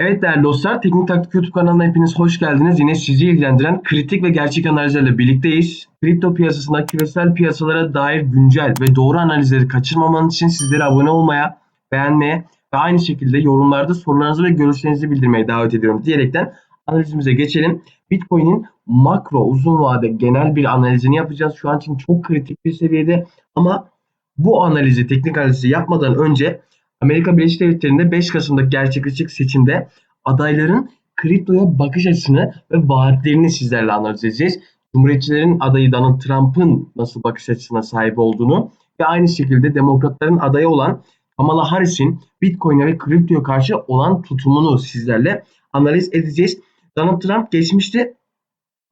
Evet değerli dostlar, Teknik Taktik YouTube kanalına hepiniz hoş geldiniz. Yine sizi ilgilendiren kritik ve gerçek analizlerle birlikteyiz. Kripto piyasasında küresel piyasalara dair güncel ve doğru analizleri kaçırmamanız için sizlere abone olmaya, beğenmeye ve aynı şekilde yorumlarda sorularınızı ve görüşlerinizi bildirmeye davet ediyorum diyerekten analizimize geçelim. Bitcoin'in makro uzun vade genel bir analizini yapacağız. Şu an için çok kritik bir seviyede ama bu analizi, teknik analizi yapmadan önce Amerika Birleşik Devletleri'nde 5 Kasım'daki gerçekleşecek seçimde adayların kriptoya bakış açısını ve vaatlerini sizlerle analiz edeceğiz. Cumhuriyetçilerin adayı Donald Trump'ın nasıl bakış açısına sahip olduğunu ve aynı şekilde demokratların adayı olan Kamala Harris'in Bitcoin'e ve kriptoya karşı olan tutumunu sizlerle analiz edeceğiz. Donald Trump geçmişte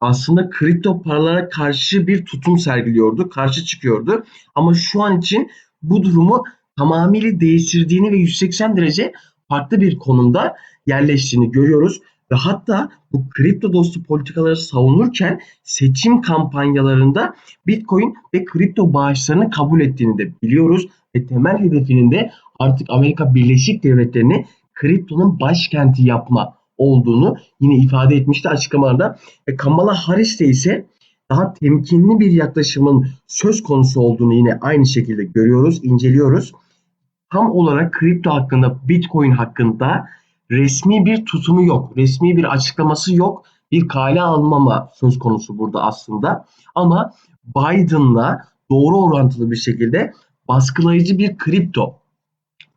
aslında kripto paralara karşı bir tutum sergiliyordu, karşı çıkıyordu. Ama şu an için bu durumu tamamıyla değiştirdiğini ve 180 derece farklı bir konumda yerleştiğini görüyoruz. Ve hatta bu kripto dostu politikaları savunurken seçim kampanyalarında Bitcoin ve kripto bağışlarını kabul ettiğini de biliyoruz. Ve temel hedefinin de artık Amerika Birleşik Devletleri'ni kriptonun başkenti yapma olduğunu yine ifade etmişti açıklamalarda. Ve Kamala Harris de ise daha temkinli bir yaklaşımın söz konusu olduğunu yine aynı şekilde görüyoruz, inceliyoruz tam olarak kripto hakkında, Bitcoin hakkında resmi bir tutumu yok. Resmi bir açıklaması yok. Bir kale almama söz konusu burada aslında. Ama Biden'la doğru orantılı bir şekilde baskılayıcı bir kripto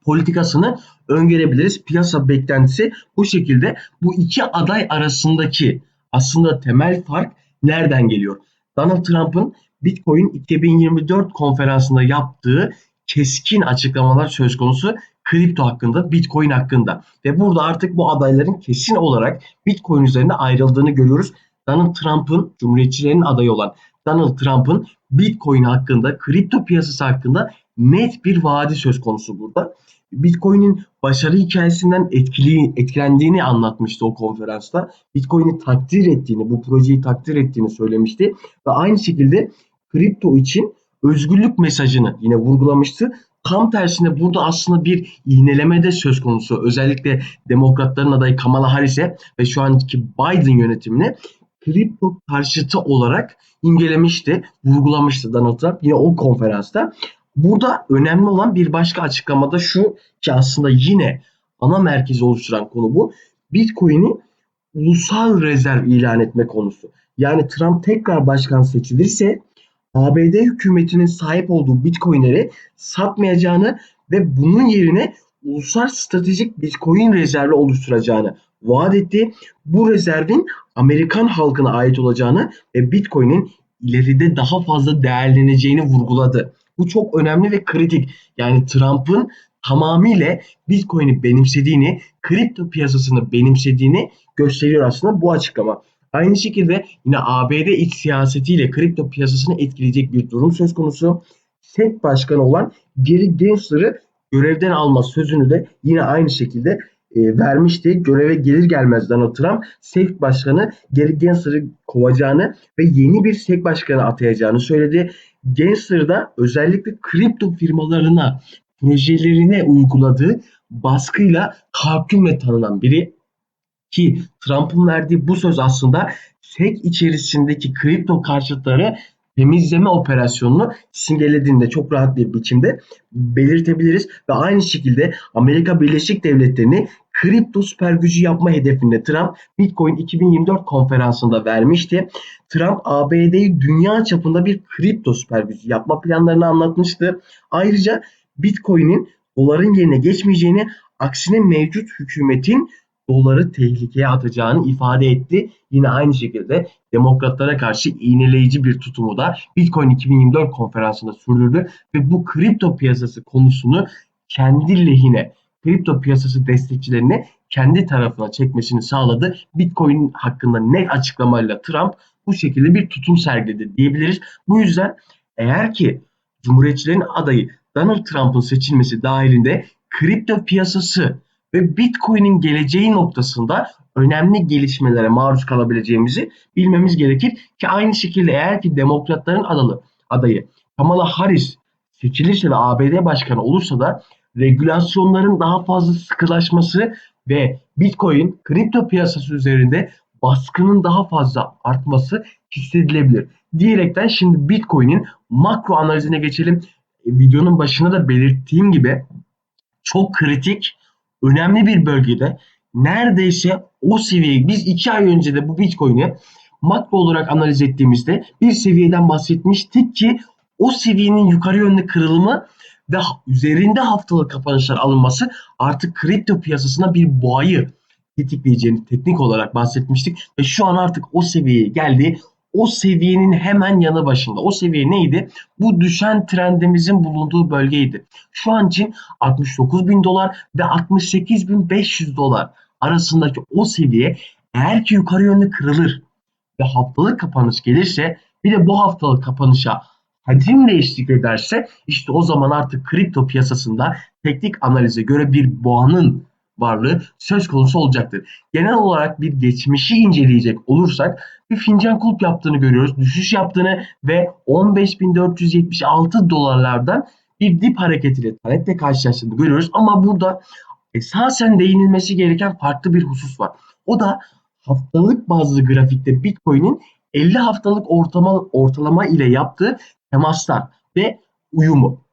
politikasını öngörebiliriz. Piyasa beklentisi bu şekilde. Bu iki aday arasındaki aslında temel fark nereden geliyor? Donald Trump'ın Bitcoin 2024 konferansında yaptığı keskin açıklamalar söz konusu kripto hakkında, Bitcoin hakkında. Ve burada artık bu adayların kesin olarak Bitcoin üzerinde ayrıldığını görüyoruz. Donald Trump'ın, Cumhuriyetçilerin adayı olan Donald Trump'ın Bitcoin hakkında, kripto piyasası hakkında net bir vaadi söz konusu burada. Bitcoin'in başarı hikayesinden etkili, etkilendiğini anlatmıştı o konferansta. Bitcoin'i takdir ettiğini, bu projeyi takdir ettiğini söylemişti. Ve aynı şekilde kripto için özgürlük mesajını yine vurgulamıştı. Tam tersine burada aslında bir iğneleme de söz konusu. Özellikle demokratların adayı Kamala Harris'e ve şu anki Biden yönetimine kripto karşıtı olarak imgelemişti, vurgulamıştı Donald Trump yine o konferansta. Burada önemli olan bir başka açıklamada şu ki aslında yine ana merkezi oluşturan konu bu. Bitcoin'i ulusal rezerv ilan etme konusu. Yani Trump tekrar başkan seçilirse ABD hükümetinin sahip olduğu Bitcoin'leri satmayacağını ve bunun yerine ulusal stratejik Bitcoin rezervi oluşturacağını vaat etti. Bu rezervin Amerikan halkına ait olacağını ve Bitcoin'in ileride daha fazla değerleneceğini vurguladı. Bu çok önemli ve kritik. Yani Trump'ın tamamıyla Bitcoin'i benimsediğini, kripto piyasasını benimsediğini gösteriyor aslında bu açıklama. Aynı şekilde yine ABD iç siyasetiyle kripto piyasasını etkileyecek bir durum söz konusu. SEC başkanı olan Gary Gensler'ı görevden alma sözünü de yine aynı şekilde e, vermişti. Göreve gelir gelmez Donald Trump SEC başkanı Gary Gensler'ı kovacağını ve yeni bir SEC başkanı atayacağını söyledi. Gensler da özellikle kripto firmalarına projelerine uyguladığı baskıyla tahakkümle tanınan biri. Ki Trump'ın verdiği bu söz aslında SEC içerisindeki kripto karşıtları temizleme operasyonunu simgelediğinde çok rahat bir biçimde belirtebiliriz ve aynı şekilde Amerika Birleşik Devletleri'ni kripto süper gücü yapma hedefinde Trump Bitcoin 2024 konferansında vermişti. Trump ABD'yi dünya çapında bir kripto süper gücü yapma planlarını anlatmıştı. Ayrıca Bitcoin'in doların yerine geçmeyeceğini aksine mevcut hükümetin doları tehlikeye atacağını ifade etti. Yine aynı şekilde demokratlara karşı iğneleyici bir tutumu da Bitcoin 2024 konferansında sürdürdü ve bu kripto piyasası konusunu kendi lehine kripto piyasası destekçilerini kendi tarafına çekmesini sağladı. Bitcoin hakkında net açıklamayla Trump bu şekilde bir tutum sergiledi diyebiliriz. Bu yüzden eğer ki Cumhuriyetçilerin adayı Donald Trump'ın seçilmesi dahilinde kripto piyasası ve Bitcoin'in geleceği noktasında önemli gelişmelere maruz kalabileceğimizi bilmemiz gerekir ki aynı şekilde eğer ki demokratların adalı adayı Kamala Harris seçilirse ve ABD başkanı olursa da regülasyonların daha fazla sıkılaşması ve Bitcoin kripto piyasası üzerinde baskının daha fazla artması hissedilebilir. Diyerekten şimdi Bitcoin'in makro analizine geçelim. E, Videonun başında da belirttiğim gibi çok kritik, önemli bir bölgede neredeyse o seviyeyi biz iki ay önce de bu Bitcoin'i makro olarak analiz ettiğimizde bir seviyeden bahsetmiştik ki o seviyenin yukarı yönlü kırılımı ve üzerinde haftalık kapanışlar alınması artık kripto piyasasına bir boğayı tetikleyeceğini teknik olarak bahsetmiştik ve şu an artık o seviyeye geldi. O seviyenin hemen yanı başında. O seviye neydi? Bu düşen trendimizin bulunduğu bölgeydi. Şu an için 69 bin dolar ve 68 bin 500 dolar arasındaki o seviye eğer ki yukarı yönlü kırılır ve haftalık kapanış gelirse bir de bu haftalık kapanışa hacimle eşlik ederse işte o zaman artık kripto piyasasında teknik analize göre bir boğanın varlığı söz konusu olacaktır. Genel olarak bir geçmişi inceleyecek olursak bir fincan kulp yaptığını görüyoruz. Düşüş yaptığını ve 15.476 dolarlardan bir dip hareketiyle taleple karşılaştığını görüyoruz. Ama burada esasen değinilmesi gereken farklı bir husus var. O da haftalık bazlı grafikte Bitcoin'in 50 haftalık ortalama, ortalama ile yaptığı temaslar ve uyumu.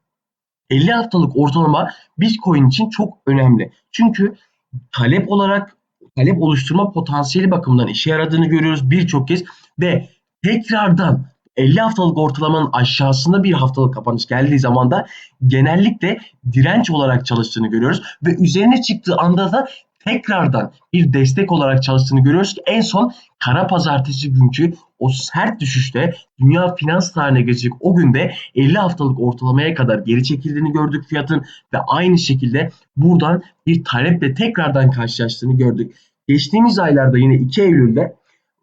50 haftalık ortalama Bitcoin için çok önemli. Çünkü talep olarak talep oluşturma potansiyeli bakımından işe yaradığını görüyoruz birçok kez ve tekrardan 50 haftalık ortalamanın aşağısında bir haftalık kapanış geldiği zaman da genellikle direnç olarak çalıştığını görüyoruz ve üzerine çıktığı anda da tekrardan bir destek olarak çalıştığını görüyoruz en son kara pazartesi günkü o sert düşüşte dünya finans tarihine geçecek o günde 50 haftalık ortalamaya kadar geri çekildiğini gördük fiyatın ve aynı şekilde buradan bir taleple tekrardan karşılaştığını gördük. Geçtiğimiz aylarda yine 2 Eylül'de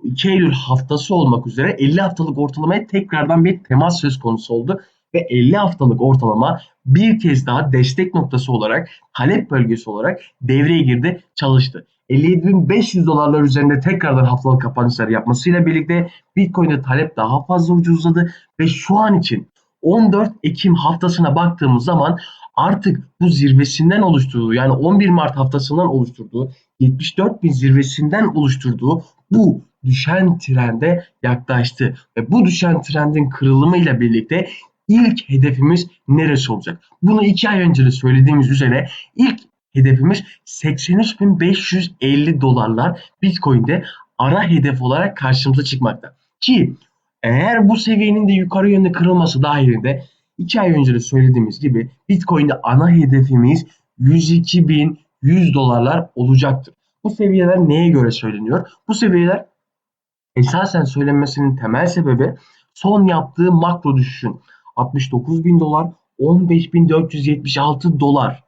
2 Eylül haftası olmak üzere 50 haftalık ortalamaya tekrardan bir temas söz konusu oldu ve 50 haftalık ortalama bir kez daha destek noktası olarak talep bölgesi olarak devreye girdi çalıştı. 57.500 dolarlar üzerinde tekrardan haftalık kapanışlar yapmasıyla birlikte Bitcoin'de talep daha fazla ucuzladı ve şu an için 14 Ekim haftasına baktığımız zaman artık bu zirvesinden oluşturduğu yani 11 Mart haftasından oluşturduğu 74 bin zirvesinden oluşturduğu bu düşen trende yaklaştı ve bu düşen trendin kırılımıyla birlikte ilk hedefimiz neresi olacak? Bunu iki ay önce de söylediğimiz üzere ilk hedefimiz 83.550 dolarlar Bitcoin'de ara hedef olarak karşımıza çıkmakta. Ki eğer bu seviyenin de yukarı yönde kırılması dahilinde 2 ay önce de söylediğimiz gibi Bitcoin'de ana hedefimiz 102.100 dolarlar olacaktır. Bu seviyeler neye göre söyleniyor? Bu seviyeler esasen söylenmesinin temel sebebi son yaptığı makro düşüşün 69.000 dolar 15.476 dolar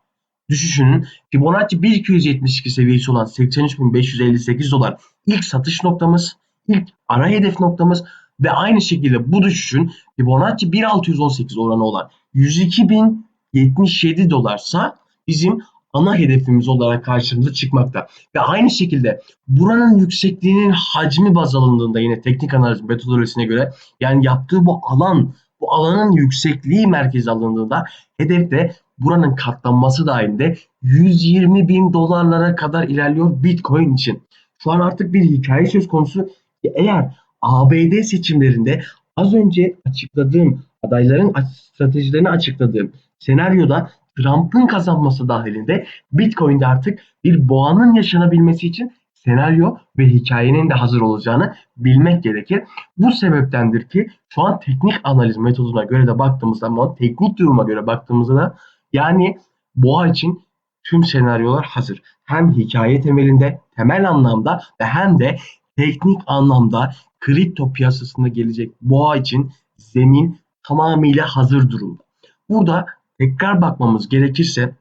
düşüşünün Fibonacci 1272 seviyesi olan 83.558 dolar ilk satış noktamız, ilk ara hedef noktamız ve aynı şekilde bu düşüşün Fibonacci 1618 oranı olan 102.077 dolarsa bizim ana hedefimiz olarak karşımıza çıkmakta. Ve aynı şekilde buranın yüksekliğinin hacmi baz alındığında yine teknik analiz metodolojisine göre yani yaptığı bu alan bu alanın yüksekliği merkeze alındığında hedefte buranın katlanması dahilinde 120 bin dolarlara kadar ilerliyor Bitcoin için. Şu an artık bir hikaye söz konusu. Eğer ABD seçimlerinde az önce açıkladığım adayların stratejilerini açıkladığım senaryoda Trump'ın kazanması dahilinde Bitcoin'de artık bir boğanın yaşanabilmesi için senaryo ve hikayenin de hazır olacağını bilmek gerekir. Bu sebeptendir ki şu an teknik analiz metoduna göre de baktığımız zaman teknik duruma göre baktığımızda da yani boğa için tüm senaryolar hazır. Hem hikaye temelinde, temel anlamda ve hem de teknik anlamda kripto piyasasında gelecek boğa için zemin tamamıyla hazır durumda. Burada tekrar bakmamız gerekirse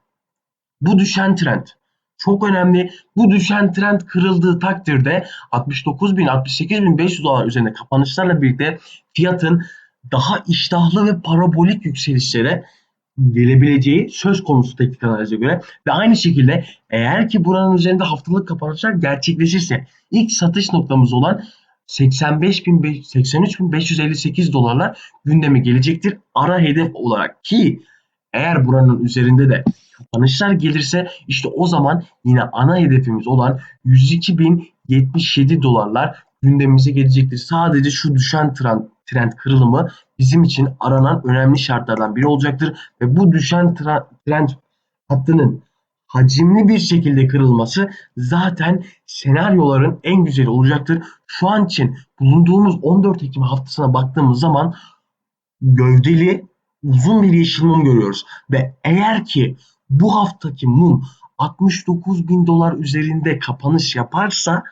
bu düşen trend çok önemli. Bu düşen trend kırıldığı takdirde 69.000 68.500 dolar üzerinde kapanışlarla birlikte fiyatın daha iştahlı ve parabolik yükselişlere gelebileceği söz konusu teknik analize göre ve aynı şekilde eğer ki buranın üzerinde haftalık kapanışlar gerçekleşirse ilk satış noktamız olan 85.000 83.558 dolarlar gündeme gelecektir ara hedef olarak ki eğer buranın üzerinde de kapanışlar gelirse işte o zaman yine ana hedefimiz olan 102.077 dolarlar gündemimize gelecektir. Sadece şu düşen trend, trend kırılımı bizim için aranan önemli şartlardan biri olacaktır ve bu düşen trend hattının hacimli bir şekilde kırılması zaten senaryoların en güzeli olacaktır. Şu an için bulunduğumuz 14 Ekim haftasına baktığımız zaman gövdeli uzun bir yeşil mum görüyoruz. Ve eğer ki bu haftaki mum 69 bin dolar üzerinde kapanış yaparsa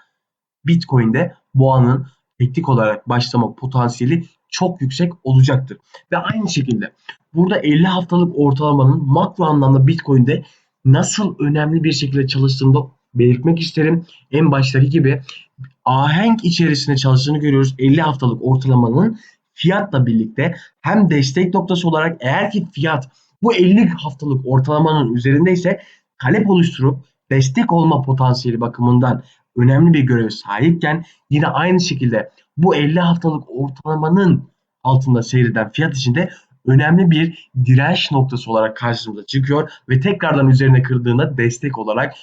Bitcoin'de boğanın teknik olarak başlama potansiyeli çok yüksek olacaktır. Ve aynı şekilde burada 50 haftalık ortalamanın makro anlamda Bitcoin'de nasıl önemli bir şekilde çalıştığını da belirtmek isterim. En baştaki gibi ahenk içerisinde çalıştığını görüyoruz. 50 haftalık ortalamanın fiyatla birlikte hem destek noktası olarak eğer ki fiyat bu 50 haftalık ortalamanın üzerindeyse talep oluşturup destek olma potansiyeli bakımından önemli bir görev sahipken yine aynı şekilde bu 50 haftalık ortalamanın altında seyreden fiyat içinde önemli bir direnç noktası olarak karşımıza çıkıyor ve tekrardan üzerine kırdığında destek olarak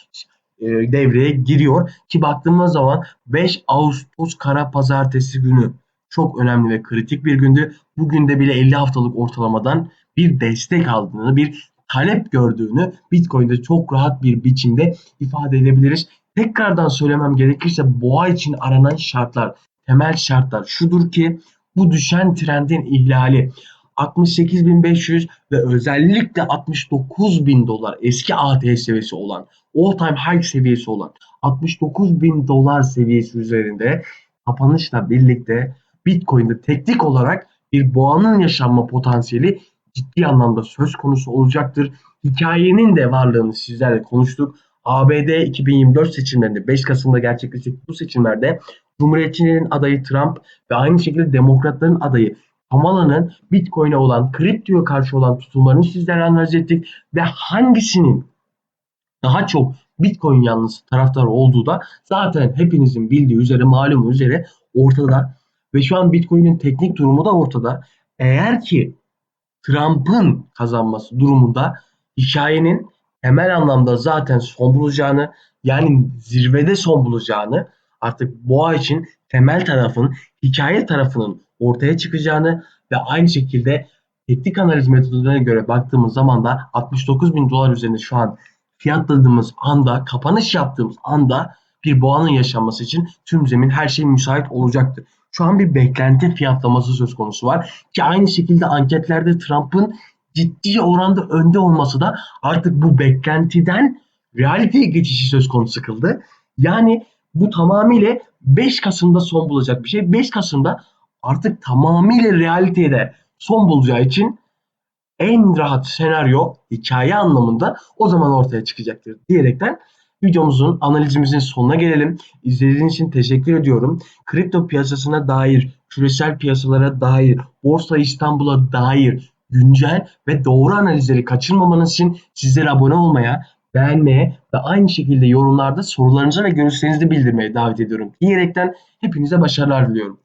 e, devreye giriyor ki baktığımız zaman 5 Ağustos kara pazartesi günü çok önemli ve kritik bir gündü. Bugün de bile 50 haftalık ortalamadan bir destek aldığını, bir talep gördüğünü Bitcoin'de çok rahat bir biçimde ifade edebiliriz. Tekrardan söylemem gerekirse boğa için aranan şartlar, temel şartlar şudur ki bu düşen trendin ihlali 68.500 ve özellikle 69.000 dolar eski ATH seviyesi olan all time high seviyesi olan 69.000 dolar seviyesi üzerinde kapanışla birlikte Bitcoin'de teknik olarak bir boğanın yaşanma potansiyeli ciddi anlamda söz konusu olacaktır. Hikayenin de varlığını sizlerle konuştuk. ABD 2024 seçimlerinde 5 Kasım'da gerçekleşecek bu seçimlerde Cumhuriyetçilerin adayı Trump ve aynı şekilde Demokratların adayı Kamala'nın Bitcoin'e olan, kriptoya karşı olan tutumlarını sizlerle analiz ettik ve hangisinin daha çok Bitcoin yanlısı taraftar olduğu da zaten hepinizin bildiği üzere, malum üzere ortada. Ve şu an Bitcoin'in teknik durumu da ortada. Eğer ki Trump'ın kazanması durumunda hikayenin temel anlamda zaten son bulacağını yani zirvede son bulacağını artık boğa için temel tarafın hikaye tarafının ortaya çıkacağını ve aynı şekilde teknik analiz metodlarına göre baktığımız zaman da 69 bin dolar üzerinde şu an fiyatladığımız anda kapanış yaptığımız anda bir boğanın yaşanması için tüm zemin her şey müsait olacaktır. Şu an bir beklenti fiyatlaması söz konusu var ki aynı şekilde anketlerde Trump'ın ciddi oranda önde olması da artık bu beklentiden realiteye geçişi söz konusu kıldı. Yani bu tamamıyla 5 Kasım'da son bulacak bir şey. 5 Kasım'da artık tamamıyla realiteye de son bulacağı için en rahat senaryo hikaye anlamında o zaman ortaya çıkacaktır diyerekten videomuzun analizimizin sonuna gelelim. İzlediğiniz için teşekkür ediyorum. Kripto piyasasına dair, küresel piyasalara dair, Borsa İstanbul'a dair güncel ve doğru analizleri kaçırmamanız için sizlere abone olmaya, beğenmeye ve aynı şekilde yorumlarda sorularınızı ve görüşlerinizi bildirmeye davet ediyorum. Diyerekten hepinize başarılar diliyorum.